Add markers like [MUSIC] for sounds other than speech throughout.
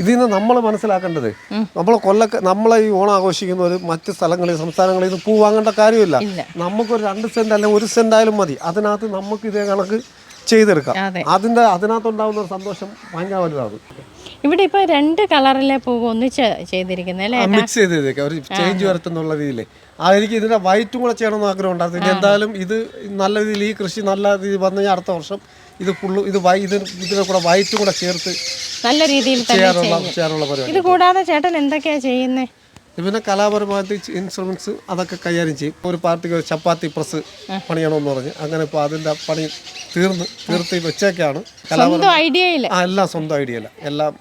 ഇതിൽ നിന്ന് നമ്മൾ മനസ്സിലാക്കേണ്ടത് നമ്മൾ കൊല്ലക്ക നമ്മളെ ഈ ഓണം ആഘോഷിക്കുന്നവർ മറ്റ് സ്ഥലങ്ങളിൽ സംസ്ഥാനങ്ങളിൽ നിന്ന് പൂ വാങ്ങേണ്ട കാര്യമില്ല. നമുക്ക് നമുക്കൊരു രണ്ട് സെന്റ് അല്ലെങ്കിൽ ഒരു സെന്റ് ആയാലും മതി. അതിനകത്ത് നമുക്ക് ഇതേ കണക്ക് ചെയ്തെടുക്കാം. അതെ. അതിന്റെ അതിനകത്തുണ്ടാവുന്ന ഒരു സന്തോഷം ഭയങ്കര വലുതാണ്. ഇവിടെ ഇപ്പൊ രണ്ട് കളറിലെ പൂവ് ഒന്നിച്ച് ചെയ്തിരിക്കുന്നത് മിക്സ് ചെയ്തേക്കാം ഒരു ചേഞ്ച് വരത്തുന്നുള്ള രീതിയിൽ ആ എനിക്ക് ഇതിന്റെ വൈറ്റും കൂടെ ചെയ്യണമെന്ന് ആഗ്രഹം ഉണ്ടായിരുന്നു എന്തായാലും ഇത് നല്ല രീതിയിൽ ഈ കൃഷി നല്ല രീതിയിൽ വന്നു കഴിഞ്ഞാൽ അടുത്ത വർഷം ഇത് ഫുള്ള് ഇത് വൈ ഇത് ഇതിനെ കൂടെ വൈറ്റും കൂടെ ചേർത്ത് നല്ല രീതിയിൽ തന്നെ ചെയ്യാനുള്ള പരിപാടി. ഇത് കൂടാതെ ചേട്ടൻ എന്തൊക്കെയാ ചെയ്യുന്നത് പിന്നെ കലാപരമായിട്ട് ഇൻസ്ട്രുമെന്റ്സ് അതൊക്കെ കൈകാര്യം ചെയ്യും. ഒരു പാർട്ടിക്ക് ഒരു ചപ്പാത്തി പ്രസ് പണിയണമെന്ന് പറഞ്ഞ് അങ്ങനെ ഇപ്പോൾ അതിന്റെ പണി തീർന്ന് തീർത്തി വെച്ചേക്കാണ്. കലാപരം ഐഡിയ ഐഡിയയിൽ ആ എല്ലാം സ്വന്തം ഐഡിയ അല്ല എല്ലാം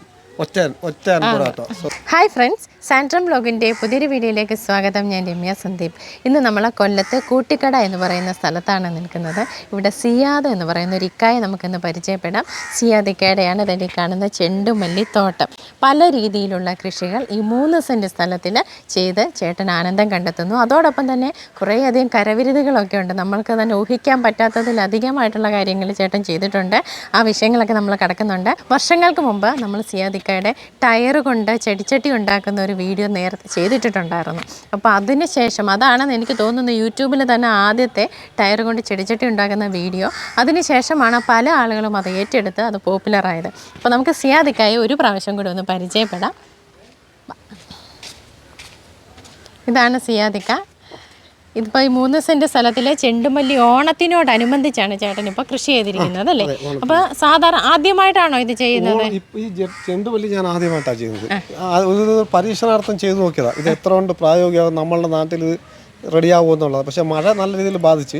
ഒറ്റ ഒറ്റ അനുഭവം കേട്ടോ ഹായ് ഫ്രണ്ട്സ് സാൻട്രം ബ്ലോഗിന്റെ പുതിയൊരു വീഡിയോയിലേക്ക് സ്വാഗതം. ഞാൻ രമ്യ സന്ദീപ്. ഇന്ന് നമ്മൾ കൊല്ലത്ത് കൂട്ടിക്കട എന്ന് പറയുന്ന സ്ഥലത്താണ് നിൽക്കുന്നത്. ഇവിടെ സിയാദ് എന്ന് പറയുന്ന ഒരു ഇക്കായെ നമുക്കിന്ന് പരിചയപ്പെടാം. സിയാദ് അതിൽ കാണുന്ന ചെണ്ടുമല്ലി തോട്ടം. പല രീതിയിലുള്ള കൃഷികൾ ഈ മൂന്ന് സെന്റ് സ്ഥലത്തിൽ ചെയ്ത് ചേട്ടൻ ആനന്ദം കണ്ടെത്തുന്നു. അതോടൊപ്പം തന്നെ കുറേയധികം കരവിരുതുകളൊക്കെ ഉണ്ട്. നമ്മൾക്ക് തന്നെ ഊഹിക്കാൻ പറ്റാത്തതിലധികമായിട്ടുള്ള കാര്യങ്ങൾ ചേട്ടൻ ചെയ്തിട്ടുണ്ട്. ആ വിഷയങ്ങളൊക്കെ നമ്മൾ കിടക്കുന്നുണ്ട്. വർഷങ്ങൾക്ക് മുമ്പ് നമ്മൾ സിയാദിക്കയുടെ ടയർ കൊണ്ട് ചെടിച്ചട്ടി ഉണ്ടാക്കുന്ന ഒരു വീഡിയോ നേരത്തെ ചെയ്തിട്ടിട്ടുണ്ടായിരുന്നു. അപ്പോൾ അതിന് ശേഷം അതാണെന്ന് എനിക്ക് തോന്നുന്നത് യൂട്യൂബിൽ തന്നെ ആദ്യത്തെ ടയർ കൊണ്ട് ചെടിച്ചട്ടി ഉണ്ടാക്കുന്ന വീഡിയോ. അതിന് ശേഷമാണ് പല ആളുകളും അത് ഏറ്റെടുത്ത് അത് പോപ്പുലറായത് അപ്പോൾ നമുക്ക് സിയാദിക്കായി ഒരു പ്രാവശ്യം കൂടി ഒന്ന് പരിചയപ്പെടാം. ഇതാണ് സിയാദിക്ക. ഇതിപ്പോൾ ഈ മൂന്ന് സെന്റ് സ്ഥലത്തിലെ ചെണ്ടുമല്ലി ഓണത്തിനോടനുബന്ധിച്ചാണ് ചേട്ടൻ ഇപ്പോൾ കൃഷി ചെയ്തിരിക്കുന്നത് അല്ലേ? അപ്പോൾ സാധാരണ ആദ്യമായിട്ടാണോ ഇത് ചെയ്യുന്നത്? ഈ ചെണ്ടുമല്ലി ഞാൻ ആദ്യമായിട്ടാണ് ചെയ്യുന്നത്. ഒരു പരീക്ഷണാർത്ഥം ചെയ്തു നോക്കിയതാ. ഇത് എത്ര കൊണ്ട് പ്രായോഗികം നമ്മളുടെ നാട്ടിൽ ഇത് റെഡിയാകുമോ എന്നുള്ളത് പക്ഷെ മഴ നല്ല രീതിയിൽ ബാധിച്ച്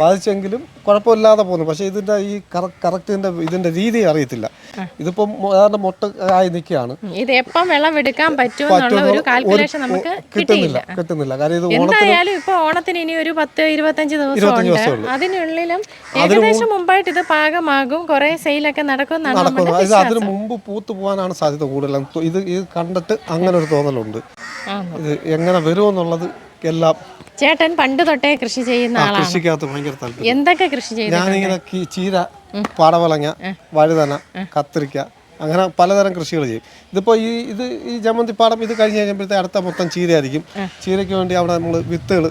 ബാധിച്ചെങ്കിലും കുഴപ്പമില്ലാതെ പോകുന്നു. പക്ഷെ ഇതിന്റെ ഈ കറക്റ്റ് ഇതിന്റെ രീതി അറിയത്തില്ല. ഇതിപ്പം ഏതാണ്ട് മൊട്ട ആയി നിൽക്കുകയാണ്. ഇത് എപ്പം വെള്ളം എടുക്കാൻ നമുക്ക് കിട്ടുന്നില്ല. കിട്ടുന്നില്ല. കാര്യം ഇത് എന്തായാലും ഇപ്പൊ ഓണത്തിന് ഇനി ഒരു പത്ത് ഇരുപത്തഞ്ച് ദിവസം. അതിനുള്ളിലും ഏകദേശം മുമ്പായിട്ട് ഇത് പാകമാകും. കുറെ സെയിലൊക്കെ നടക്കും ഇത് അതിന് മുമ്പ് പൂത്ത് പോകാനാണ് സാധ്യത കൂടുതലും. ഇത് ഇത് കണ്ടിട്ട് അങ്ങനെ ഒരു തോന്നലുണ്ട്. ഇത് എങ്ങനെ വരുമെന്നുള്ളത് എല്ലാം ചേട്ടൻ പണ്ട് തൊട്ടേ കൃഷി ചെയ്യുന്ന ആളാണ്. കൃഷിക്കകത്ത് ഭയങ്കര താല്പര്യം. എന്തൊക്കെ കൃഷി ചെയ്തു ഞാനിങ്ങനെ ചീര പാടവളങ്ങ വഴുതന കത്തിരിക്ക അങ്ങനെ പലതരം കൃഷികൾ ചെയ്യും. ഇതിപ്പോൾ ഈ ഇത് ഈ ജമന്തി പാടം ഇത് കഴിഞ്ഞ് കഴിയുമ്പോഴത്തെ അടുത്ത മൊത്തം ചീരയായിരിക്കും. ചീരയ്ക്ക് വേണ്ടി അവിടെ നമ്മൾ വിത്തുകൾ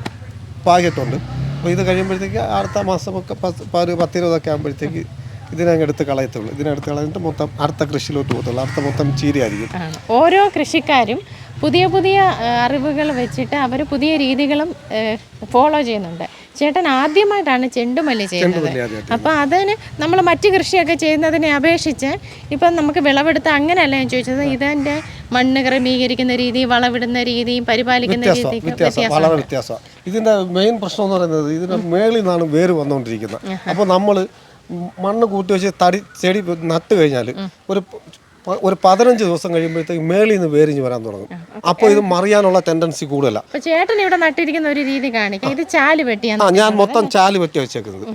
പാകിയിട്ടുണ്ട്. അപ്പോൾ ഇത് കഴിയുമ്പോഴത്തേക്ക് അടുത്ത മാസമൊക്കെ പത്ത് പത്തിരുപതൊക്കെ ആകുമ്പോഴത്തേക്ക് ഇതിനങ്ങ് എടുത്ത് കളയത്തുള്ളൂ. ഇതിനെടുത്ത് കളഞ്ഞിട്ട് മൊത്തം അടുത്ത കൃഷിയിലോട്ട് പോകത്തുള്ളൂ. അടുത്ത മൊത്തം ചീരയായിരിക്കും. ഓരോ കൃഷിക്കാരും പുതിയ പുതിയ അറിവുകൾ വെച്ചിട്ട് അവർ പുതിയ രീതികളും ഫോളോ ചെയ്യുന്നുണ്ട്. ചേട്ടൻ ആദ്യമായിട്ടാണ് ചെണ്ടുമല്ലി ചെയ്യുന്നത്. അപ്പോൾ അതിന് നമ്മൾ മറ്റു കൃഷിയൊക്കെ ചെയ്യുന്നതിനെ അപേക്ഷിച്ച് ഇപ്പം നമുക്ക് വിളവെടുത്ത് അങ്ങനെയല്ല ഞാൻ ചോദിച്ചത് ഇതിന്റെ മണ്ണ് ക്രമീകരിക്കുന്ന രീതി വളവിടുന്ന രീതിയും പരിപാലിക്കുന്ന രീതിയും വ്യത്യാസം വ്യത്യാസമാണ് മെയിൻ പ്രശ്നം എന്ന് പറയുന്നത് ഇതിന്റെ മേളിൽ നിന്നാണ് വേര് വന്നുകൊണ്ടിരിക്കുന്നത്. അപ്പോൾ നമ്മൾ മണ്ണ് കൂട്ടി വെച്ച് തടി ചെടി നട്ട് കഴിഞ്ഞാൽ ഒരു ഒരു പതിനഞ്ച് ദിവസം കഴിയുമ്പോഴത്തേക്ക് മേളിൽ നിന്ന് വേരിഞ്ഞ് വരാൻ തുടങ്ങും. അപ്പോൾ ഇത് മറിയാനുള്ള ടെൻഡൻസി കൂടുതലാണ് അപ്പോൾ ചേട്ടൻ ഇവിടെ നട്ടിരിക്കുന്ന ഒരു രീതി കാണിക്കാം. ഇത് ചാൽ വെട്ടിയാണ് ഞാൻ മൊത്തം ചാൽ വെട്ടി വെച്ചേക്കുന്നത്.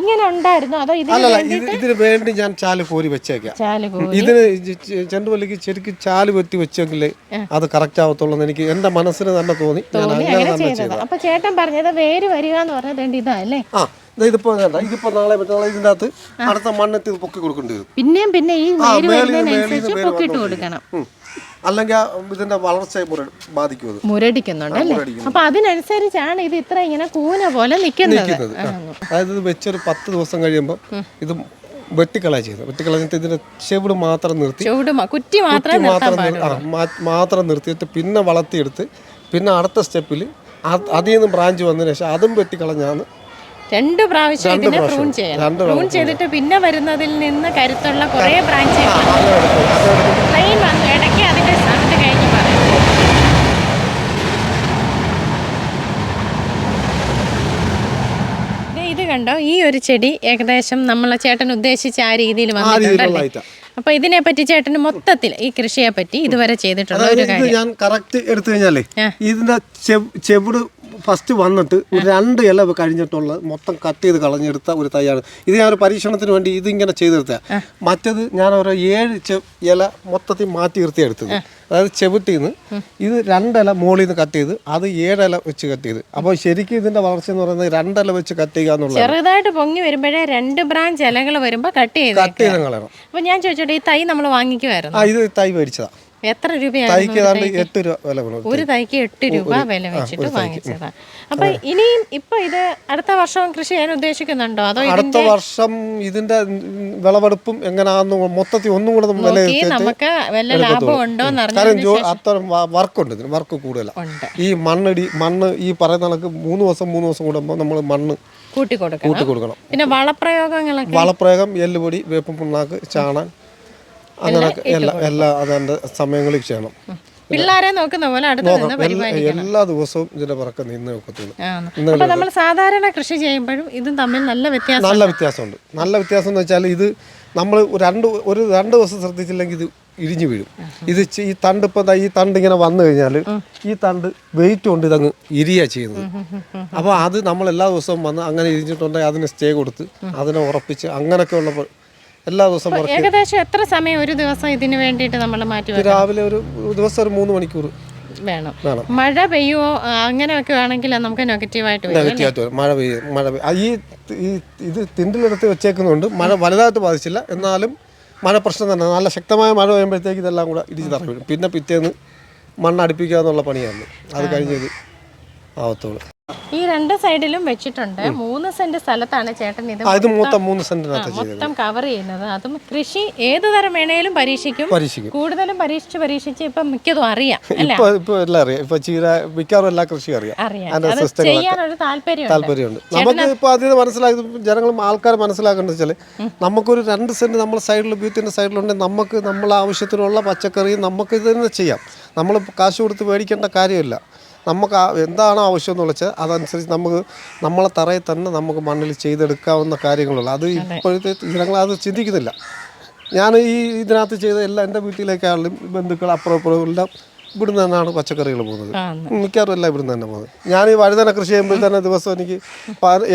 ഇങ്ങനെ ഉണ്ടായിരുന്നു? അതോ അല്ലല്ല ഇതിന് വേണ്ടി ഞാൻ ചാൽ കോരി വെച്ചേക്കാം. ഇതിന് ചെണ്ടുമല്ലിക്ക് ശരിക്കും ചാൽ വെട്ടി വെച്ചെങ്കിൽ അത് കറക്റ്റ് ആവത്തുള്ളൂ എനിക്ക് എന്റെ മനസ്സിന് തന്നെ തോന്നി. ഞാൻ അങ്ങനെ അങ്ങനെ തന്നെ ചെയ്തത്. അപ്പൊ ചേട്ടൻ പറഞ്ഞത് വേര് വരിക എന്ന് പറഞ്ഞത് ഇതാ അല്ലേ? ഇതിപ്പോ വേണ്ട ഇതിപ്പോ നാളെ മറ്റന്നാളെ ഇതിന്റെ അകത്ത് അടുത്ത മണ്ണെത്തി ഇത് പൊക്കി കൊടുക്കേണ്ടി വരും. പിന്നെയും പിന്നെ ഈ വേര് വരുന്നതിനനുസരിച്ച് പൊക്കിട്ട് കൊടുക്കണം. അല്ലെങ്കിൽ ഇതിന്റെ വളർച്ചയെ ബാധിക്കും അത്. മുരടിക്കുന്നുണ്ട് അല്ലേ? അപ്പൊ അതിനനുസരിച്ചാണ് ഇത് ഇത്ര ഇങ്ങനെ കൂന പോലെ നിൽക്കുന്നത്. അതായത് ഇത് വെച്ചൊരു പത്ത് ദിവസം കഴിയുമ്പോൾ ഇത് വെട്ടിക്കളയ ചെയ്യുന്നത്. വെട്ടിക്കളഞ്ഞിട്ട് ഇതിന്റെ ചെവിട് മാത്രം നിർത്തി കുറ്റി മാത്രം മാത്രം നിർത്തിയിട്ട് പിന്നെ വളർത്തിയെടുത്ത് പിന്നെ അടുത്ത സ്റ്റെപ്പിൽ അതിൽ നിന്ന് ബ്രാഞ്ച് വന്നതിന് ശേഷം അതും വെട്ടിക്കളഞ്ഞാണ് രണ്ട് പ്രാവശ്യം ഇതിനെ പ്രൂൺ ചെയ്യണം. പ്രൂൺ ചെയ്തിട്ട് പിന്നെ വരുന്നതിൽ നിന്ന് കരുത്തുള്ള കുറെ ബ്രാഞ്ച് അത്. അത് വന്നു ഇടയ്ക്ക് അതിന്റെ സ്ഥാനത്ത് കഴിഞ്ഞ് പറയും. ഇത് കണ്ടോ? ഈ ഒരു ചെടി ഏകദേശം നമ്മളെ ചേട്ടൻ ഉദ്ദേശിച്ച ആ രീതിയിൽ വന്നിട്ടുണ്ടല്ലേ അപ്പൊ ഇതിനെ പറ്റി ചേട്ടന് മൊത്തത്തിൽ ഈ കൃഷിയെ പറ്റി ഇതുവരെ ചെയ്തിട്ടുള്ള ഒരു കാര്യം. ഞാൻ കറക്റ്റ് എടുത്തു കഴിഞ്ഞാലേ ഇതിന്റെ ചെവ്- ചെവിട് ഫസ്റ്റ് വന്നിട്ട് ഒരു രണ്ട് ഇല കഴിഞ്ഞിട്ടുള്ള മൊത്തം കട്ട് ചെയ്ത് കളഞ്ഞെടുത്ത ഒരു തൈയാണ്. ഇത് ഞാൻ ഒരു പരീക്ഷണത്തിന് വേണ്ടി ഇതിങ്ങനെ ചെയ്തെടുത്ത മറ്റത് ഞാൻ ഓരോ ഏഴ് ഇല മൊത്തത്തിൽ മാറ്റി നിർത്തി എടുത്തത്. അതായത് ചെവിട്ടിന്ന് ഇത് രണ്ടില മുകളിൽ നിന്ന് കട്ട് ചെയ്ത് അത് ഏഴില വെച്ച് കട്ട് ചെയ്ത്. അപ്പോൾ ശരിക്കും ഇതിന്റെ വളർച്ച എന്ന് പറയുന്നത് രണ്ടില വെച്ച് കട്ട് ചെയ്യുക എന്നുള്ളത് ചെറുതായിട്ട് പൊങ്ങി വരുമ്പോഴേ രണ്ട് ബ്രാഞ്ച് ഇലകൾ വരുമ്പോൾ കട്ട് ചെയ്ത് കട്ട് ചെയ്ത് കളയണം. അപ്പൊ ഞാൻ ചോദിച്ചോട്ടെ ഈ തൈ നമ്മൾ വാങ്ങിക്കുമായിരുന്നു ആ ഇത് തൈ മേടിച്ചതാ. എത്ര രൂപയാണ് തൈക്ക് ഏതാണ്ട് എട്ട് രൂപ വില ഒരു തൈക്ക് എട്ട് രൂപ വില വെച്ചിട്ട് വാങ്ങിച്ചതാണ് അപ്പൊ ഇനിയും ഇപ്പൊ ഇത് അടുത്ത വർഷം കൃഷി ചെയ്യാൻ ഉദ്ദേശിക്കുന്നുണ്ടോ? അതോ അടുത്ത വർഷം ഇതിന്റെ വിളവെടുപ്പും എങ്ങനെയാന്ന് മൊത്തത്തിൽ ഒന്നും കൂടെ നമുക്ക് വല്ല ലാഭം ഉണ്ടോ അത്തരം വർക്കുണ്ട് ഇതിന് വർക്ക് കൂടുതലാണ് ഈ മണ്ണിടി മണ്ണ് ഈ പറയുന്ന കണക്ക് മൂന്ന് ദിവസം മൂന്ന് ദിവസം കൂടുമ്പോൾ നമ്മൾ മണ്ണ് കൂട്ടി കൊടുക്കണം പിന്നെ വളപ്രയോഗങ്ങളൊക്കെ? വളപ്രയോഗം എല്ലുപൊടി വേപ്പം പിണ്ണാക്ക് ചാണാൻ അങ്ങനെയൊക്കെ എല്ലാ എല്ലാ അതിന്റെ സമയങ്ങളിൽ ചെയ്യണം. പിള്ളേരെ നോക്കുന്ന പോലെ എല്ലാ- ദിവസവും ഇതിന്റെ പിറക്കെ നിന്ന്. അപ്പൊ നമ്മൾ സാധാരണ കൃഷി ചെയ്യുമ്പോഴും ഇതും തമ്മിൽ നല്ല വ്യത്യാസം നല്ല വ്യത്യാസമുണ്ട്. നല്ല വ്യത്യാസം എന്ന് വെച്ചാൽ ഇത് നമ്മൾ രണ്ട് ഒരു രണ്ട് ദിവസം ശ്രദ്ധിച്ചില്ലെങ്കിൽ ഇത് ഇരിഞ്ഞു വീഴും. ഇത് ഈ തണ്ട് ഇപ്പം ഈ തണ്ട് ഇങ്ങനെ വന്നു കഴിഞ്ഞാൽ ഈ തണ്ട് വെയിറ്റ് കൊണ്ട് ഇതങ്ങ് ഇരിയ ചെയ്യുന്നത്. അപ്പോൾ അത് നമ്മൾ എല്ലാ ദിവസവും വന്ന് അങ്ങനെ ഇരിഞ്ഞിട്ടുണ്ടെങ്കിൽ അതിന് സ്റ്റേ കൊടുത്ത് അതിനെ ഉറപ്പിച്ച് അങ്ങനെയൊക്കെ ഉള്ള പ- എല്ലാ ദിവസവും വർക്ക് ഏകദേശം എത്ര സമയം ഒരു ദിവസം ഇതിന് വേണ്ടിയിട്ട് നമ്മൾ മാറ്റി? രാവിലെ ഒരു ദിവസം ഒരു മൂന്ന് മണിക്കൂർ വേണം. മഴ പെയ്യുമോ അങ്ങനെയൊക്കെ ആണെങ്കിൽ നമുക്ക് നെഗറ്റീവായിട്ട് നെഗറ്റീവായിട്ട് വരും മഴ പെയ്യും മഴ പെയ്യും. ഈ ഈ ഇത് തിണ്ടിലെടുത്ത് വെച്ചേക്കുന്നതുകൊണ്ട് മഴ വലുതായിട്ട് ബാധിച്ചില്ല. എന്നാലും മഴ പ്രശ്നം തന്നെ. നല്ല ശക്തമായ മഴ പെയ്യുമ്പോഴത്തേക്ക് ഇതെല്ലാം കൂടെ ഇടിച്ച് തറ വീഴും പിന്നെ പിറ്റേന്ന് മണ്ണ് അടുപ്പിക്കുക എന്നുള്ള പണിയാണ് അത് കഴിഞ്ഞത് ആവത്തുള്ളൂ. ഈ രണ്ട് സൈഡിലും വെച്ചിട്ടുണ്ട്. മൂന്ന് സെന്റ് സ്ഥലത്താണ് ചേട്ടൻ ഇത് മൊത്തം കവർ ചെയ്യുന്നത്. അതും കൃഷി ഏത് തരം വേണേലും പരീക്ഷിക്കും. കൂടുതലും പരീക്ഷിച്ച് പരീക്ഷിച്ച് ഇപ്പൊ മിക്കതും അറിയാം ഇപ്പൊ ഇപ്പൊ ഇപ്പൊ മിക്കവാറും എല്ലാ കൃഷി അറിയാം. ചെയ്യാനൊരു താല്പര്യം താല്പര്യമുണ്ട്. നമുക്ക് ഇപ്പോൾ അതിന് മനസ്സിലാക്കി ജനങ്ങളും ആൾക്കാർ മനസ്സിലാക്കേണ്ടത് വെച്ചാൽ നമുക്കൊരു രണ്ട് സെന്റ് നമ്മൾ സൈഡിൽ വീട്ടിന്റെ സൈഡിലുണ്ടെങ്കിൽ നമുക്ക് നമ്മളെ ആവശ്യത്തിനുള്ള പച്ചക്കറി നമുക്ക് ഇത് തന്നെ ചെയ്യാം. നമ്മൾ കാശ് കൊടുത്ത് മേടിക്കേണ്ട കാര്യമില്ല. നമുക്ക് എന്താണ് എന്താണോ ആവശ്യം എന്ന് വെച്ചാൽ അതനുസരിച്ച് നമുക്ക് നമ്മളെ തറയിൽ തന്നെ നമുക്ക് മണ്ണിൽ ചെയ്തെടുക്കാവുന്ന കാര്യങ്ങളുള്ളു അത് ഇപ്പോഴത്തെ ജനങ്ങൾ അത് ചിന്തിക്കുന്നില്ല. ഞാൻ ഈ ഇതിനകത്ത് ചെയ്ത എല്ലാ എന്റെ വീട്ടിലേക്കാളും ബന്ധുക്കൾ അപ്പുറം ഇപ്പുറം എല്ലാം ഇവിടുന്ന് തന്നെയാണ് പച്ചക്കറികൾ പോകുന്നത്. മിക്കവാറും എല്ലാം ഇവിടുന്ന് തന്നെ പോകുന്നത്. ഞാൻ ഈ വഴുതന കൃഷി ചെയ്യുമ്പോൾ തന്നെ ദിവസം എനിക്ക്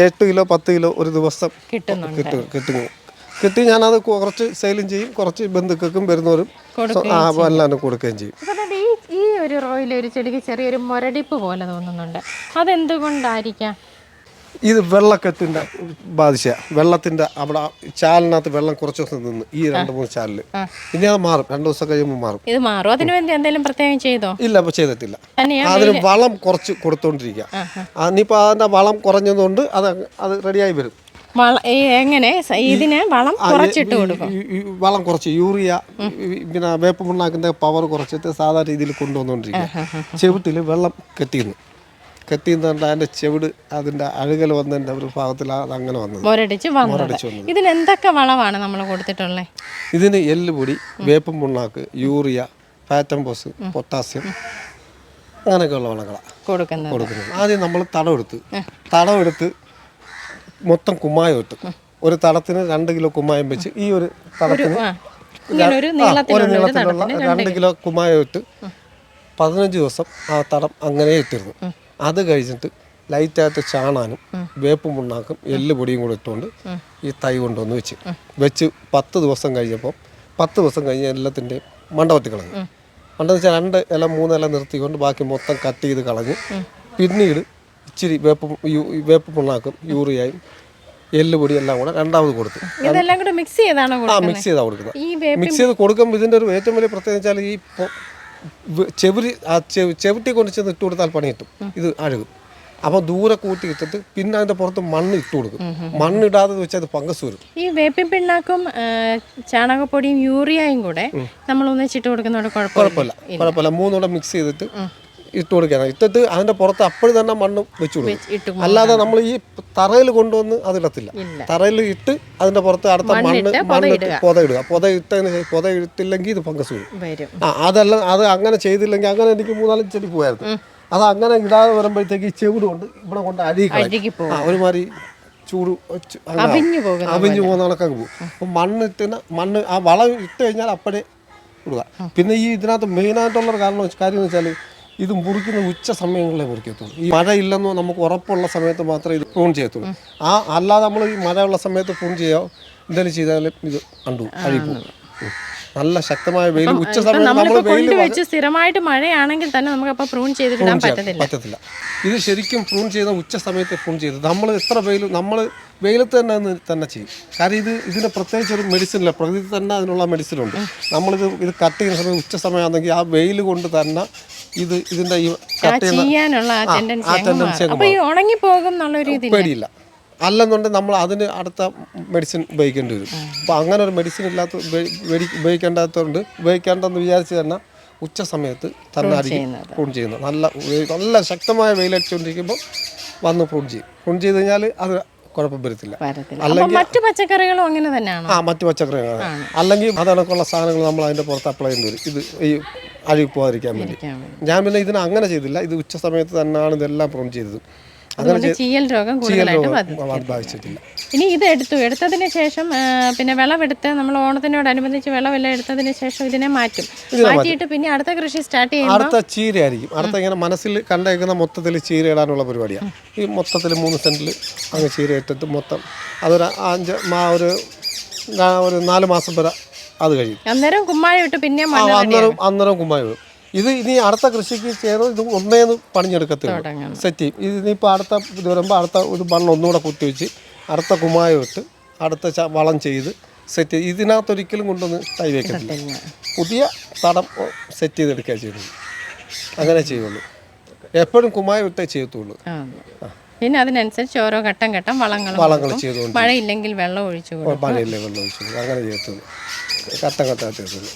എട്ട് കിലോ പത്ത് കിലോ ഒരു ദിവസം കിട്ടും കിട്ടും. കിട്ടുന്നു കിട്ടി ഞാനത് കുറച്ച് സെയിലും ചെയ്യും. കുറച്ച് ബന്ധുക്കൾക്കും വരുന്നവരും എല്ലാവരും കൊടുക്കുകയും ചെയ്യും. ഈ ഒരു റോയിൽ ഒരു ചെടിക്ക് ചെറിയൊരു മുരടിപ്പ് പോലെ തോന്നുന്നുണ്ട്. അതെന്തുകൊണ്ടായിരിക്കാം? ഇത് വെള്ളക്കെട്ടിന്റെ ബാധിച്ച വെള്ളത്തിന്റെ അവിടെ ചാലിനകത്ത് വെള്ളം കുറച്ച് ദിവസം നിന്ന് ഈ രണ്ട് മൂന്ന് ചാലിൽ. പിന്നെ അത് മാറും രണ്ട് ദിവസം കഴിയുമ്പോൾ മാറും. ഇത് മാറും. അതിനു വേണ്ടി എന്തെങ്കിലും പ്രത്യേകം ചെയ്തോ? ഇല്ല ചെയ്തിട്ടില്ല. അതിന് വളം കുറച്ച് കൊടുത്തോണ്ടിരിക്കുക ഇനിയിപ്പോൾ അതിന്റെ വളം കുറഞ്ഞതുകൊണ്ട് അത് അത് റെഡിയായി വരും. എങ്ങനെ ഇതിന് വളം കുറച്ചിട്ട് കൊടുക്കും. വളം കുറച്ച് യൂറിയ പിന്നെ വേപ്പ് പവർ കുറച്ചിട്ട് സാധാരണ രീതിയിൽ കൊണ്ടുവന്നുകൊണ്ടിരിക്കുക ചെവിട്ടിൽ വെള്ളം കെട്ടിയിരുന്നു കെട്ടിയിരുന്നുകൊണ്ട് അതിന്റെ ചെവിട് അതിന്റെ അഴുകൽ വന്നതിന്റെ ഒരു ഭാഗത്തിൽ അത് അങ്ങനെ വന്നത്. മുരടിച്ച് വന്നത്. മുരടിച്ച് വന്നത്. ഇതിന് എന്തൊക്കെ വളമാണ് നമ്മൾ കൊടുത്തിട്ടുള്ളത് ഇതിന് എല്ലുപൊടി വേപ്പം പുണ്ണാക്ക് യൂറിയ ഫാറ്റംബോസ് പൊട്ടാസ്യം അങ്ങനെയൊക്കെയുള്ള വളങ്ങളാണ് കൊടുക്കുന്നത്. കൊടുക്കുന്നത്. ആദ്യം നമ്മൾ തടമെടുത്ത് തടമെടുത്ത് മൊത്തം കുമ്മായം ഇട്ട്. ഒരു തടത്തിന് രണ്ട് കിലോ കുമ്മായം വെച്ച് ഈ ഒരു തടത്തിന് ഒരു നീളത്തിലുള്ള രണ്ട് കിലോ. കുമ്മായം ഇട്ട് പതിനഞ്ച് ദിവസം ആ തടം അങ്ങനെ ഇട്ടിരുന്നു. അത് കഴിഞ്ഞിട്ട് ലൈറ്റായിട്ട് ചാണാനും വേപ്പും മുണ്ണാക്കും എല്ല് പൊടിയും കൂടെ ഇട്ടുകൊണ്ട് ഈ തൈ കൊണ്ടുവന്ന് വെച്ച്. വെച്ച് പത്ത് ദിവസം കഴിഞ്ഞപ്പോൾ പത്ത് ദിവസം കഴിഞ്ഞ് എല്ലാത്തിന്റെയും മണ്ഡപത്തിൽ കളഞ്ഞു. മണ്ടെന്ന് വെച്ചാൽ രണ്ട് ഇല മൂന്നില നിർത്തിക്കൊണ്ട് ബാക്കി മൊത്തം കട്ട് ചെയ്ത് കളഞ്ഞ് പിന്നീട് ഇച്ചിരി വേപ്പ് വേപ്പ് പിണ്ണാക്കും യൂറിയയും എല്ല് പൊടി എല്ലാം കൂടെ രണ്ടാമത് കൊടുത്തു. ഇതെല്ലാം കൂടെ മിക്സ് ചെയ്താണ് ആ മിക്സ് ചെയ്താണ് കൊടുക്കുന്നത്. മിക്സ് ചെയ്ത് കൊടുക്കുമ്പോൾ ഇതിന്റെ ഒരു ഏറ്റവും വലിയ പ്രത്യേകത വെച്ചാൽ ഈ ചെവിരി ആ ചെവിട്ടി കൊണ്ട് ചെന്ന് ഇട്ട് കൊടുത്താൽ പണി കിട്ടും. ഇത് അഴുകും. അപ്പോൾ ദൂരെ കൂട്ടി ഇട്ടിട്ട് പിന്നെ അതിന്റെ പുറത്ത് മണ്ണ് ഇട്ട് കൊടുക്കും. മണ്ണ് ഇടാതെ വെച്ചാൽ അത് ഫംഗസ് വരും. ഈ വേപ്പിൻ പിണ്ണാക്കും ചാണകപ്പൊടിയും യൂറിയയും കൂടെ നമ്മൾ ഒന്നിച്ചിട്ട് കൊടുക്കുന്നതോടെ കുഴപ്പമില്ല. കുഴപ്പമില്ല. കുഴപ്പമില്ല. മൂന്നൂടെ മിക്സ് ചെയ്തിട്ട് ഇട്ട് കൊടുക്കുകയാണ്. ഇട്ടിട്ട് അതിന്റെ പുറത്ത് അപ്പോഴും തന്നെ മണ്ണ് വെച്ചു കൊടുക്കും. അല്ലാതെ നമ്മൾ ഈ തറയിൽ കൊണ്ടുവന്ന് അതിടത്തില്ല. തറയിൽ ഇട്ട് അതിന്റെ പുറത്ത് അടുത്ത മണ്ണ് മണ്ണിട്ട് മണ്ണിട്ട് പുത ഇടുക. പുത ഇട്ടതിന് പുത ഇട്ടില്ലെങ്കിൽ ഇത് ഫംഗസ് വരും. ആ അതല്ല അത് അങ്ങനെ ചെയ്തില്ലെങ്കിൽ അങ്ങനെ എനിക്ക് മൂന്നാലും ചെടി പോയായിരുന്നു. അത് അങ്ങനെ ഇടാതെ വരുമ്പോഴത്തേക്ക് ഈ ചെവിട് കൊണ്ട് ഇവിടെ കൊണ്ട് അഴുകി ആ ഒരുമാതിരി ചൂട് അവിഞ്ഞു പോകും അവിഞ്ഞു പോകുന്ന കണക്കങ്ങ് പോകും. അപ്പം മണ്ണ് ഇട്ടുന്ന മണ്ണ് ആ വളം ഇട്ട് കഴിഞ്ഞാൽ അപ്പോഴേ ഇടുക. പിന്നെ ഈ ഇതിനകത്ത് മെയിനായിട്ടുള്ള കാരണം കാര്യം എന്ന് വെച്ചാൽ ഇത് മുറിക്കുന്ന ഉച്ച സമയങ്ങളിലേ മുറിക്കത്തുള്ളൂ. ഈ മഴയില്ലെന്നോ നമുക്ക് ഉറപ്പുള്ള സമയത്ത് മാത്രമേ ഇത് പ്രൂൺ ചെയ്യത്തുള്ളൂ. ആ അല്ലാതെ നമ്മൾ ഈ മഴയുള്ള സമയത്ത് പ്രൂൺ ചെയ്യാം? എന്തെങ്കിലും ചെയ്താലും ഇത് കണ്ടു അഴിപ്പോ. നല്ല ശക്തമായ വെയിൽ ഉച്ച സമയത്ത് നമ്മൾ കൊണ്ടുവച്ച് സ്ഥിരമായിട്ട് മഴയാണെങ്കിൽ തന്നെ നമുക്ക് അപ്പൊ പ്രൂൺ ചെയ്തിടാൻ പറ്റത്തില്ല. പറ്റത്തില്ല. ഇത് ശരിക്കും പ്രൂൺ ചെയ്ത ഉച്ച സമയത്ത് പ്രൂൺ ചെയ്ത് നമ്മൾ എത്ര വെയിൽ നമ്മൾ വെയിലത്ത് തന്നെ തന്നെ ചെയ്യും. കാരണം ഇത് ഇതിന് പ്രത്യേകിച്ച് ഒരു മെഡിസിൻ ഇല്ല. പ്രകൃതി തന്നെ അതിനുള്ള മെഡിസിൻ ഉണ്ട്. നമ്മളിത് ഇത് കട്ട് ചെയ്യുന്ന സമയം ഉച്ച സമയമാണെങ്കിൽ ആ വെയിൽ കൊണ്ട് തന്നെ ഇത് ഇതിന്റെ ഈ കട്ട് ചെയ്യുന്ന ചെയ്യാനുള്ള ആ ടെൻഡൻസി പേടിയില്ല. അല്ലെന്നുണ്ടെങ്കിൽ നമ്മൾ അതിന് അടുത്ത മെഡിസിൻ ഉപയോഗിക്കേണ്ടി വരും. അപ്പോൾ അങ്ങനെ ഒരു മെഡിസിൻ ഇല്ലാത്ത ഉപയോഗി- ഉപയോഗി- ഉപയോഗിക്കേണ്ടാത്തതുകൊണ്ട് ഉപയോഗിക്കേണ്ടെന്ന് വിചാരിച്ച് തന്നെ ഉച്ച സമയത്ത് തന്നെ ആയിരിക്കും പ്രൂൺ ചെയ്യുന്നത്. നല്ല നല്ല ശക്തമായ വെയിലടിച്ചുകൊണ്ടിരിക്കുമ്പോൾ വന്ന് പ്രൂൺ ചെയ്യും. പ്രൂൺ ചെയ്ത് കഴിഞ്ഞാൽ അത് കുഴപ്പം വരത്തില്ല. അല്ലെങ്കിൽ മറ്റു പച്ചക്കറികളും അങ്ങനെ തന്നെയാണ്? ആ മറ്റു പച്ചക്കറികൾ അല്ലെങ്കിൽ അതണക്കുള്ള സാധനങ്ങൾ നമ്മൾ അതിന്റെ പുറത്ത് അപ്ലൈ ചെയ്യേണ്ടി വരും. ഇത് ഈ അഴുകി പോകാതിരിക്കാൻ വേണ്ടി. ഞാൻ പിന്നെ ഇതിനെ അങ്ങനെ ചെയ്തില്ല. ഇത് ഉച്ച സമയത്ത് തന്നെയാണ് ഇതെല്ലാം പ്രൂൺ ചെയ്തത്. അതുകൊണ്ട് ചീയൽ രോഗം കൂടുതലായിട്ട് ബാധിച്ചിട്ടില്ല. ഇനി ഇത് എടുത്തു. എടുത്തതിന് ശേഷം പിന്നെ വിളവെടുത്ത് നമ്മൾ ഓണത്തിനോടനുബന്ധിച്ച് വിളവെല്ലാം എടുത്തതിന് ശേഷം ഇതിനെ മാറ്റും. മാറ്റിയിട്ട് പിന്നെ അടുത്ത കൃഷി സ്റ്റാർട്ട് ചെയ്യും അടുത്ത ചീരയായിരിക്കും. അടുത്ത ഇങ്ങനെ മനസ്സിൽ കണ്ടേക്കുന്ന മൊത്തത്തിൽ ചീര ഇടാനുള്ള പരിപാടിയാണ്. ഈ മൊത്തത്തിൽ മൂന്ന് സെന്റിൽ അങ്ങ് ചീര ഇട്ടിട്ട് മൊത്തം അതൊരു അഞ്ച് മാ ഒരു ഒരു നാല് മാസം വരെ അത് കഴിയും. അന്നേരം കുമ്മായി ഇട്ട് പിന്നെ അന്നേരം അന്നേരം കുമ്മായി വിടും ഇത് ഇനി അടുത്ത കൃഷിക്ക് ചേർന്ന് ഇത് ഒന്നേന്ന് പണിഞ്ഞെടുക്കത്തില്ല. സെറ്റ് ചെയ്യും. ഇതിനിപ്പോൾ അടുത്ത ഇത് വരുമ്പോൾ അടുത്ത ഒരു മണ്ണ് ഒന്നുകൂടെ കുത്തിവെച്ച് അടുത്ത കുമ്മായം ഇട്ട് അടുത്ത വളം ചെയ്ത് സെറ്റ് ചെയ്ത് ഇതിനകത്തൊരിക്കലും കൊണ്ടൊന്ന് തൈ വയ്ക്കത്തില്ല പുതിയ തടം സെറ്റ് ചെയ്തെടുക്കുക ചെയ്യുന്നത്. അങ്ങനെ ചെയ്യുള്ളൂ. എപ്പോഴും കുമ്മായം ഇട്ടേ ചെയ്യത്തുള്ളൂ. പിന്നെ അതിനനുസരിച്ച് ഓരോ ഘട്ടം ഘട്ടം വളങ്ങൾ വളങ്ങൾ. മഴയില്ലെങ്കിൽ വെള്ളം ഒഴിച്ചു മഴയില്ലെങ്കിൽ മഴയില്ലേ വെള്ളം ഒഴിച്ചു അങ്ങനെ ചെയ്യത്തുള്ളൂ. ഘട്ടം ഘട്ടമായിട്ട് ചെയ്യത്തുള്ളൂ.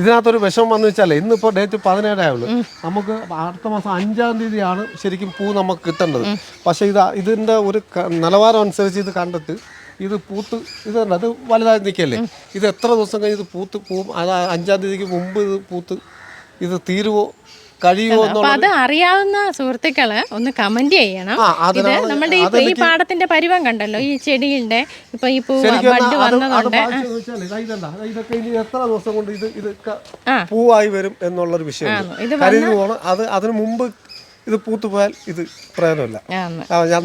ഇതിനകത്തൊരു വിഷമം വന്നു വെച്ചാലേ ഇന്നിപ്പോൾ ഡേറ്റ് പതിനേഴേ ആയുള്ളൂ. നമുക്ക് അടുത്ത മാസം അഞ്ചാം തീയതിയാണ് ശരിക്കും പൂ നമുക്ക് കിട്ടേണ്ടത്. പക്ഷേ ഇത് ഇതിന്റെ ഒരു നിലവാരം അനുസരിച്ച് ഇത് കണ്ടിട്ട് ഇത് പൂത്ത് ഇത് അത് വലുതായി നിൽക്കല്ലേ ഇത് എത്ര ദിവസം കഴിഞ്ഞ് ഇത് പൂത്ത് പൂ അത് അഞ്ചാം തീയതിക്ക് മുമ്പ് ഇത് പൂത്ത് ഇത് തീരുവോ? കഴിയുമോ അപ്പൊ അത് അറിയാവുന്ന സുഹൃത്തുക്കൾ ഒന്ന് കമന്റ് ചെയ്യണം. ഇത് നമ്മുടെ ഈ ഈ പാടത്തിന്റെ പരിവം കണ്ടല്ലോ ഈ ചെടിയുടെ ഇപ്പൊ ഈ പൂ ബഡ് വന്നതുകൊണ്ട് ഇതൊക്കെ ഇനി എത്ര ദിവസം കൊണ്ട് ഇത് ഇത് പൂവായി വരും എന്നുള്ള ഒരു ഇത് കരുതി പോകണം അത് അതിന് മുമ്പ് ഇത് പൂത്തുപോയാൽ ഇത് പ്രയോജനമില്ല.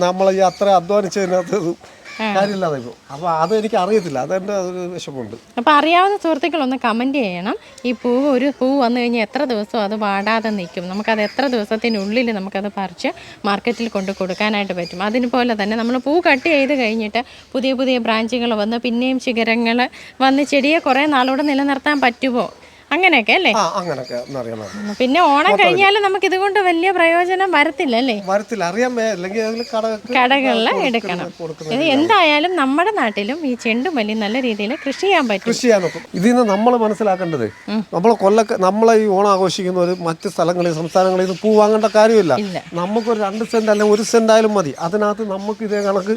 നമ്മൾ ഈ അത്ര അധ്വാനിച്ചതിനകത്ത് കാര്യമില്ലാതെ ഇപ്പോൾ അപ്പോൾ അത് എനിക്ക് അറിയത്തില്ല. അതെന്റെ ഒരു വിഷമമുണ്ട്. അപ്പോൾ അറിയാവുന്ന സുഹൃത്തുക്കൾ ഒന്ന് കമന്റ് ചെയ്യണം. ഈ പൂവ് ഒരു പൂ വന്നു കഴിഞ്ഞാൽ എത്ര ദിവസം അത് വാടാതെ നിൽക്കും? നമുക്കത് എത്ര ദിവസത്തിനുള്ളിൽ നമുക്കത് പറിച്ച് മാർക്കറ്റിൽ കൊണ്ട് കൊടുക്കാനായിട്ട് പറ്റും? അതിനുപോലെ തന്നെ നമ്മൾ പൂ കട്ട് ചെയ്ത് കഴിഞ്ഞിട്ട് പുതിയ പുതിയ ബ്രാഞ്ചുകൾ വന്ന് പിന്നെയും ശിഖരങ്ങൾ വന്ന് ചെടിയെ കുറേ നാളോടെ നിലനിർത്താൻ പറ്റുമോ? അങ്ങനെയൊക്കെ അല്ലേ? ആ പിന്നെ ഓണം കഴിഞ്ഞാൽ നമുക്ക് ഇതുകൊണ്ട് വലിയ പ്രയോജനം വരത്തില്ല അല്ലേ വരത്തില്ല. അറിയാൻ അല്ലെങ്കിൽ കടകളിൽ എടുക്കണം. ഇത് എന്തായാലും നമ്മുടെ നാട്ടിലും ഈ ചെണ്ടുമല്ലി നല്ല രീതിയിൽ കൃഷി ചെയ്യാൻ പറ്റും. കൃഷി ചെയ്യാനൊക്കും ഇതിൽ നിന്ന് നമ്മൾ മനസ്സിലാക്കേണ്ടത് നമ്മൾ കൊല്ലൊക്കെ നമ്മളെ ഈ ഓണം ആഘോഷിക്കുന്നവർ മറ്റ് സ്ഥലങ്ങളിൽ സംസ്ഥാനങ്ങളിൽ നിന്ന് പൂ വാങ്ങേണ്ട കാര്യമില്ല. നമുക്കൊരു രണ്ട് സെന്റ് അല്ലെങ്കിൽ ഒരു സെന്റ് ആയാലും മതി. അതിനകത്ത് നമുക്ക് ഇതേ കണക്ക്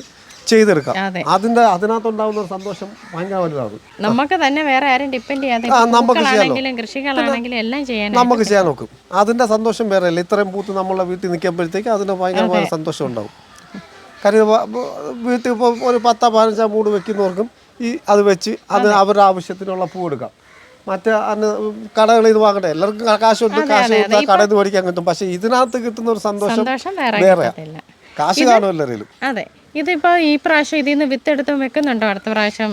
ചെയ്തെടുക്കാം. അതിന്റെ അതിനകത്തുണ്ടാവുന്ന ഒരു സന്തോഷം ഭയങ്കര വലുതാണ്. നമുക്ക് തന്നെ വേറെ ആരും ഡിപ്പെൻഡ് ചെയ്യാതെ നമുക്ക് ചെയ്യാനും കൃഷികളാണെങ്കിലും എല്ലാം ചെയ്യാൻ നമുക്ക് ചെയ്യാൻ നോക്കും. അതിന്റെ സന്തോഷം വേറെ അല്ല. ഇത്രയും പൂത്ത് നമ്മളെ വീട്ടിൽ നിൽക്കുമ്പോഴത്തേക്ക് അതിന് ഭയങ്കരമായ സന്തോഷം ഉണ്ടാവും. കാര്യം വീട്ടിൽ ഇപ്പോൾ ഒരു പത്താ പതിനഞ്ചാ മൂട് വെക്കുന്നവർക്കും ഈ അത് വെച്ച് അത് അവരുടെ ആവശ്യത്തിനുള്ള പൂ എടുക്കാം. മറ്റേ അന്ന് കടകളിൽ ഇത് വാങ്ങട്ടെ. എല്ലാവർക്കും കാശുണ്ട് കാശ് കടയിൽ നിന്ന് മേടിക്കാൻ കിട്ടും. പക്ഷേ ഇതിനകത്ത് കിട്ടുന്ന ഒരു സന്തോഷം വേറെ കാശ് കാണുമല്ലോ എല്ലാവരും അതെ. ഇതിപ്പോ ഈ പ്രാവശ്യം ഇതിൽ നിന്ന് വിത്തെടുത്ത് വെക്കുന്നുണ്ടോ? അടുത്ത പ്രാവശ്യം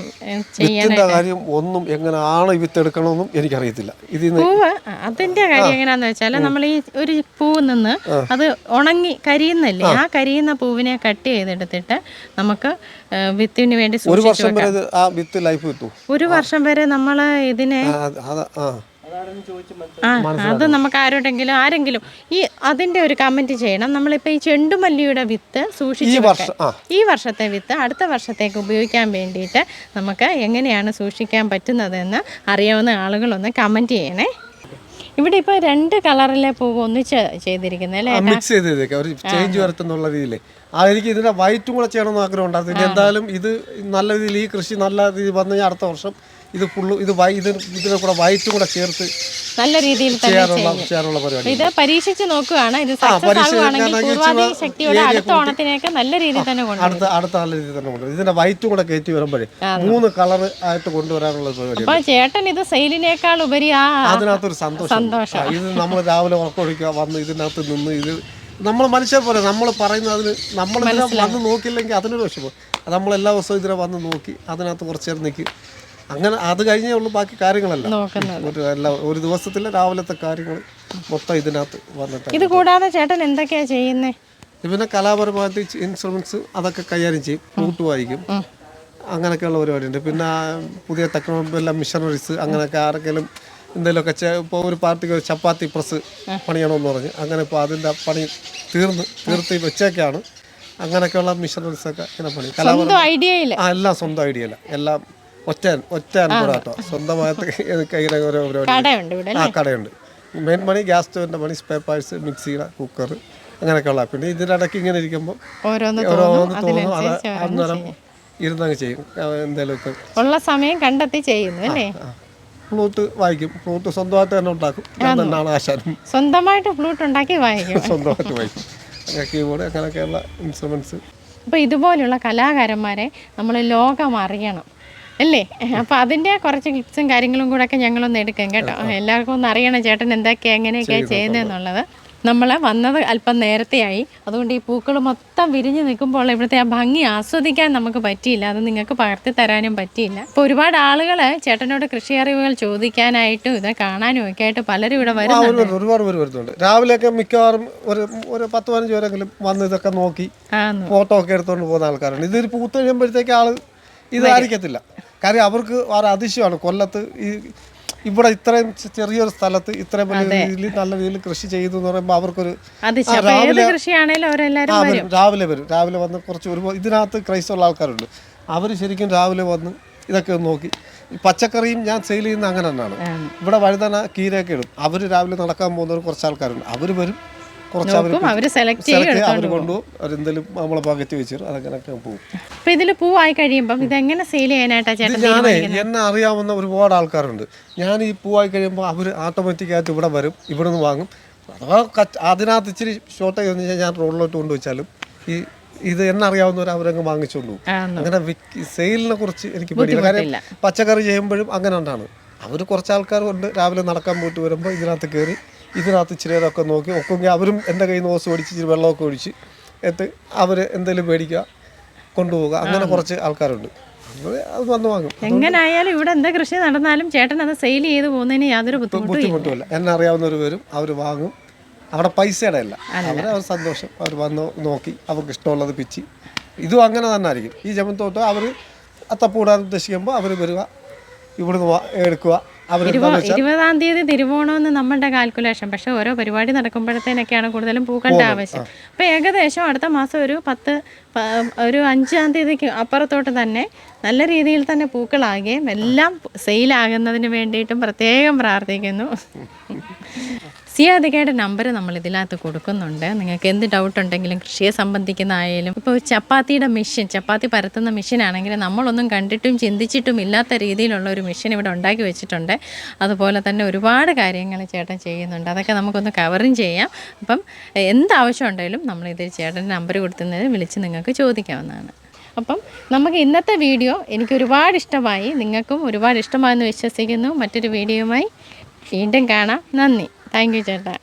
വിത്തിന്റെ കാര്യം ഒന്നും എങ്ങനെയാണ് ഈ വിത്ത് എടുക്കണമെന്നും എനിക്കറിയത്തില്ല. ഇതിൽ പൂവ് അതിന്റെ കാര്യം എങ്ങനെയാന്ന് വെച്ചാൽ നമ്മൾ ഈ ഒരു പൂവ് നിന്ന് അത് ഉണങ്ങി കരിയുന്നല്ലേ? ആ. കരിയുന്ന പൂവിനെ കട്ട് ചെയ്തെടുത്തിട്ട് നമുക്ക് വിത്തിന് വേണ്ടി ഒരു വർഷം വരെ നമ്മൾ ആ വിത്ത് ലൈഫ് കിട്ടും ഒരു വർഷം വരെ നമ്മൾ ഇതിനെ ആ, അത് നമുക്ക് ആരോടെങ്കിലും ആരെങ്കിലും ഈ അതിന്റെ ഒരു കമന്റ് ചെയ്യണം. നമ്മളിപ്പോ ഈ ചെണ്ടുമല്ലിയുടെ വിത്ത് സൂക്ഷിച്ച് ഈ വെക്കാൻ. ഈ വർഷത്തെ വിത്ത് അടുത്ത വർഷത്തേക്ക് ഉപയോഗിക്കാൻ വേണ്ടിയിട്ട് നമുക്ക് എങ്ങനെയാണ് സൂക്ഷിക്കാൻ പറ്റുന്നതെന്ന് അറിയാവുന്ന ആളുകളൊന്ന് കമന്റ് ചെയ്യണേ. ഇവിടെ ഇപ്പൊ രണ്ട് കളറിലെ പൂവ് ഒന്നിച്ച് ചെയ്തിരിക്കുന്നത് അല്ലേ? മിക്സ് ഒരു ചേഞ്ച് വരത്തുന്നുള്ള രീതിയിൽ ആ എനിക്ക് ഇതിന്റെ വൈറ്റും കൂടെ ചെയ്യണമെന്ന് ആഗ്രഹം ഉണ്ടായിരുന്നു എന്തായാലും ഇത് നല്ല രീതിയിൽ ഈ കൃഷി നല്ല രീതിയിൽ വന്നു കഴിഞ്ഞാൽ അടുത്ത വർഷം ഇത് ഫുള്ള് ഇത് ഇത് ഇതിനെ കൂടെ വൈറ്റും കൂടെ ചേർത്ത് നല്ല രീതിയിൽ ചെയ്യാനുള്ള പരിപാടി. ഇത് പരീക്ഷിച്ച് നോക്കുകയാണ് ഇത് അടുത്ത ഓണത്തിനേക്ക് നല്ല രീതിയിൽ തന്നെ അടുത്ത അടുത്ത നല്ല രീതിയിൽ തന്നെ കൊണ്ടുവരും. ഇതിന്റെ വൈറ്റും കൂടെ കയറ്റി വരുമ്പോഴേ മൂന്ന് കളർ ആയിട്ട് കൊണ്ടുവരാനുള്ള പരിപാടി അപ്പൊ ചേട്ടൻ ഇത് സെയിലിനേക്കാൾ ഉപരി ആ അതിനകത്തൊരു സന്തോഷം. ഇത് നമ്മൾ രാവിലെ ഉറക്കൊഴിക്കുക വന്ന് ഇതിനകത്ത് നിന്ന് ഇത് നമ്മൾ മനുഷ്യർ പോലെ നമ്മൾ പറയുന്നത് അതിന് നമ്മൾ ഇതിനെ വന്ന് നോക്കിയില്ലെങ്കിൽ അതിനൊരു വിഷമം. നമ്മളെല്ലാ ദിവസവും ഇതിനെ വന്ന് നോക്കി അതിനകത്ത് കുറച്ച് നേരം നിൽക്കും അങ്ങനെ അത് കഴിഞ്ഞേ ഉള്ളൂ ബാക്കി കാര്യങ്ങളല്ല. ഒരു എല്ലാ ഒരു ദിവസത്തിലെ രാവിലത്തെ കാര്യങ്ങൾ മൊത്തം ഇതിനകത്ത് വന്നിട്ട് ഇത് കൂടാതെ ചേട്ടൻ എന്തൊക്കെയാ ചെയ്യുന്നേ? പിന്നെ കലാപരമായിട്ട് ഇൻസ്ട്രുമെന്റ്സ് അതൊക്കെ കൈകാര്യം ചെയ്യും ഫ്ലൂട്ട് വായിക്കും. അങ്ങനെയൊക്കെയുള്ള പരിപാടിയുണ്ട്. പിന്നെ പുതിയ ടെക്നോളജി എല്ലാം മിഷനറീസ് അങ്ങനെയൊക്കെ ആർക്കെങ്കിലും എന്തെങ്കിലുമൊക്കെ ഇപ്പോൾ ഒരു പാർട്ടിക്ക് ഒരു ചപ്പാത്തി പ്രസ് പണിയണമെന്ന് പറഞ്ഞ് അങ്ങനെ ഇപ്പോൾ അതിന്റെ പണി തീർന്ന് തീർത്തി വെച്ചേക്കാണ് അങ്ങനെയൊക്കെയുള്ള മിഷനറീസ് ഒക്കെ ഇങ്ങനെ പണി കലാപരം എല്ലാം സ്വന്തം ഐഡിയ അല്ല എല്ലാം ഒറ്റ ഒറ്റ അനുഭവം സ്വന്തമായിട്ട് കയ്യിലെ ഓരോ പരിപാടി. ആ കടയുണ്ട്. മെയിൻ പണി ഗ്യാസ് സ്റ്റോവിന്റെ പണി സ്പെയർ പാർട്സ് മിക്സിയുടെ കുക്കർ അങ്ങനെയൊക്കെയുള്ള പിന്നെ ഇതിനിടയ്ക്ക് ഇങ്ങനെ ഇരിക്കുമ്പോൾ ഓരോന്ന് ഓരോന്ന് തോന്നും അത് അന്നേരം ഇരുന്നങ്ങ് ചെയ്യും. എന്തെങ്കിലുമൊക്കെ ഉള്ള സമയം കണ്ടെത്തി ചെയ്യുന്നു അല്ലേ? ഫ്ലൂട്ട് വായിക്കും. ഫ്ലൂട്ട് സ്വന്തമായിട്ട് തന്നെ ഉണ്ടാക്കും. ഞാൻ തന്നെയാണ് ആശാനും. സ്വന്തമായിട്ട് ഫ്ലൂട്ട് ഉണ്ടാക്കി വായിക്കും. [LAUGHS] സ്വന്തമായിട്ട് വായിക്കും. അങ്ങനെ കീബോർഡ് അങ്ങനെയൊക്കെയുള്ള ഇൻസ്ട്രുമെന്റ്സ് അപ്പോൾ ഇതുപോലുള്ള കലാകാരന്മാരെ നമ്മൾ ലോകം അറിയണം. അല്ലേ? അപ്പൊ അതിന്റെ കുറച്ച് ക്ലിപ്സും കാര്യങ്ങളും കൂടെ ഒക്കെ ഞങ്ങളൊന്ന് എടുക്കാം കേട്ടോ. എല്ലാവർക്കും ഒന്ന് അറിയണം ചേട്ടൻ എന്തൊക്കെയാണ് എങ്ങനെയൊക്കെയാണ് ചെയ്യുന്നതെന്നുള്ളത് നമ്മൾ വന്നത് അല്പം നേരത്തെയായി. അതുകൊണ്ട് ഈ പൂക്കൾ മൊത്തം വിരിഞ്ഞു നിൽക്കുമ്പോൾ ഇവിടുത്തെ ആ ഭംഗി ആസ്വദിക്കാൻ നമുക്ക് പറ്റിയില്ല. അത് നിങ്ങൾക്ക് പകർത്തി തരാനും പറ്റിയില്ല. അപ്പോൾ ഒരുപാട് ആളുകൾ ചേട്ടനോട് കൃഷി അറിവുകൾ ചോദിക്കാനായിട്ടും ഇത് കാണാനും ഒക്കെ ആയിട്ട് പലരും ഇവിടെ വരുന്നുണ്ട്. ഒരു ഒരുപാട് പേര് വരുന്നുണ്ട്. രാവിലെയൊക്കെ മിക്കവാറും ഒരു ഒരു പത്ത് പതിനഞ്ച് പേരെങ്കിലും വന്ന് ഇതൊക്കെ നോക്കി ഫോട്ടോ ഒക്കെ എടുത്തുകൊണ്ട് പോകുന്ന ആൾക്കാരാണ് ഇതൊരു പൂത്ത് കഴിയുമ്പോഴത്തേക്ക് ആൾ ഇതായിരിക്കത്തില്ല. കാര്യം അവർക്ക് ഒരു അതിശയമാണ്. കൊല്ലത്ത് ഈ ഇവിടെ ഇത്രയും ചെറിയൊരു സ്ഥലത്ത് ഇത്രയും വലിയ രീതിയിൽ നല്ല രീതിയിൽ കൃഷി ചെയ്തു എന്ന് പറയുമ്പോൾ അവർക്കൊരു രാവിലെ രാവിലെ വരും. രാവിലെ വന്ന് കുറച്ച് ഒരു ഇതിനകത്ത് ക്രൈസ്തവുള്ള ആൾക്കാരുണ്ട്. അവർ ശരിക്കും രാവിലെ വന്ന് ഇതൊക്കെ ഒന്ന് നോക്കി. പച്ചക്കറിയും ഞാൻ സെയിൽ ചെയ്യുന്ന അങ്ങനെ തന്നെയാണ്. ഇവിടെ വഴുതന കീരയൊക്കെ ഇടും. അവർ രാവിലെ നടക്കാൻ പോകുന്നവർ കുറച്ച് ആൾക്കാരുണ്ട്. അവർ വരും. കുറച്ച് അവർ സെലക്ട് ചെയ്യും അവർ കൊണ്ടുപോകും അവരെന്തെങ്കിലും നമ്മളെ പകറ്റി വെച്ചിട്ട് അതങ്ങനെയൊക്കെ പോകും. അപ്പൊ ഇതിൽ പൂവായി കഴിയുമ്പം ഇതെങ്ങനെ സെയിൽ ചെയ്യാനായിട്ടാ ചേട്ടൻ ഞാനേ എന്നെ അറിയാവുന്ന ഒരുപാട് ആൾക്കാരുണ്ട്. ഞാൻ ഈ പൂവായി കഴിയുമ്പോൾ അവർ ഓട്ടോമാറ്റിക്കായിട്ട് ഇവിടെ വരും ഇവിടെ നിന്ന് വാങ്ങും. അഥവാ അതിനകത്ത് ഇച്ചിരി ഷോർട്ടേജ് വന്നു കഴിഞ്ഞാൽ ഞാൻ റോഡിലോട്ട് കൊണ്ടുവച്ചാലും ഈ ഇത് എന്നറിയാവുന്നവർ അവരങ്ങ് വാങ്ങിച്ചോളൂ അങ്ങനെ സെയിലിനെ കുറിച്ച് എനിക്ക് പേടിയില്ല കാര്യം പച്ചക്കറി ചെയ്യുമ്പോഴും അങ്ങനെ ഉണ്ടാണ്. അവർ കുറച്ച് ആൾക്കാർ കൊണ്ട് രാവിലെ നടക്കാൻ പോയിട്ട് വരുമ്പോൾ ഇതിനകത്ത് കയറി ഇതിനകത്ത് ഇച്ചിരി നേരമൊക്കെ നോക്കി ഒക്കെങ്കിൽ അവരും എന്റെ കയ്യിൽ നിന്ന് ഓസ് ഓടിച്ച് ഇച്ചിരി വെള്ളമൊക്കെ ഒഴിച്ച് എത്തി അവർ എന്തെങ്കിലും മേടിക്കുക കൊണ്ടുപോവുക. അങ്ങനെ കുറച്ച് ആൾക്കാരുണ്ട്. അത് വന്ന് വാങ്ങും. എങ്ങനായാലും ഇവിടെ എന്താ കൃഷി നടന്നാലും ചേട്ടൻ അത് സെയിൽ ചെയ്ത് പോകുന്നതിന് യാതൊരു ബുദ്ധിമുട്ടുമില്ല. എന്നെ അറിയാവുന്നവർ വരും അവർ വാങ്ങും. അവിടെ പൈസയുടെ അല്ല. അവരെ അവർ സന്തോഷം. അവർ വന്ന് നോക്കി അവർക്ക് ഇഷ്ടമുള്ളത് പിച്ച്. ഇതും അങ്ങനെ തന്നെ ആയിരിക്കും. ഈ ജമത്തോട്ട് അവർ അത്തപ്പൂടാൻ ഉദ്ദേശിക്കുമ്പോൾ അവർ വരിക ഇവിടുന്ന് എടുക്കുക. അവർ ഇരുപതാം തീയതി തിരുവോണമെന്ന് നമ്മളുടെ കാൽക്കുലേഷൻ പക്ഷെ ഓരോ പരിപാടി നടക്കുമ്പോഴത്തേനൊക്കെയാണ് കൂടുതലും പൂക്കളുടെ ആവശ്യം. അപ്പോൾ ഏകദേശം അടുത്ത മാസം ഒരു പത്ത് ഒരു അഞ്ചാം തീയതിക്ക് അപ്പുറത്തോട്ട് തന്നെ നല്ല രീതിയിൽ തന്നെ പൂക്കളാകുകയും എല്ലാം സെയിലാകുന്നതിന് വേണ്ടിയിട്ടും പ്രത്യേകം പ്രാർത്ഥിക്കുന്നു. സിയാദികയുടെ നമ്പർ നമ്മൾ ഇതിനകത്ത് കൊടുക്കുന്നുണ്ട്. നിങ്ങൾക്ക് എന്ത് ഡൗട്ട് ഉണ്ടെങ്കിലും കൃഷിയെ സംബന്ധിക്കുന്നതായാലും ഇപ്പോൾ ചപ്പാത്തിയുടെ മെഷീൻ ചപ്പാത്തി പരത്തുന്ന മെഷീൻ ആണെങ്കിൽ നമ്മളൊന്നും കണ്ടിട്ടും ചിന്തിച്ചിട്ടും ഇല്ലാത്ത രീതിയിലുള്ള ഒരു മെഷീൻ ഇവിടെ ഉണ്ടാക്കി വെച്ചിട്ടുണ്ട്. അതുപോലെ തന്നെ ഒരുപാട് കാര്യങ്ങൾ ചേട്ടൻ ചെയ്യുന്നുണ്ട്. അതൊക്കെ നമുക്കൊന്ന് കവറും ചെയ്യാം. അപ്പം എന്താവശ്യം ഉണ്ടെങ്കിലും നമ്മൾ ഇതിൽ ചേട്ടന്റെ നമ്പർ കൊടുത്തുന്നതിൽ വിളിച്ച് നിങ്ങൾക്ക് ചോദിക്കാവുന്നതാണ്. അപ്പം നമുക്ക് ഇന്നത്തെ വീഡിയോ എനിക്ക് ഒരുപാട് ഇഷ്ടമായി. നിങ്ങൾക്കും ഒരുപാട് ഇഷ്ടമായെന്ന് വിശ്വസിക്കുന്നു. മറ്റൊരു വീഡിയോയുമായി വീണ്ടും കാണാം. നന്ദി. താങ്ക് ചേട്ടാ.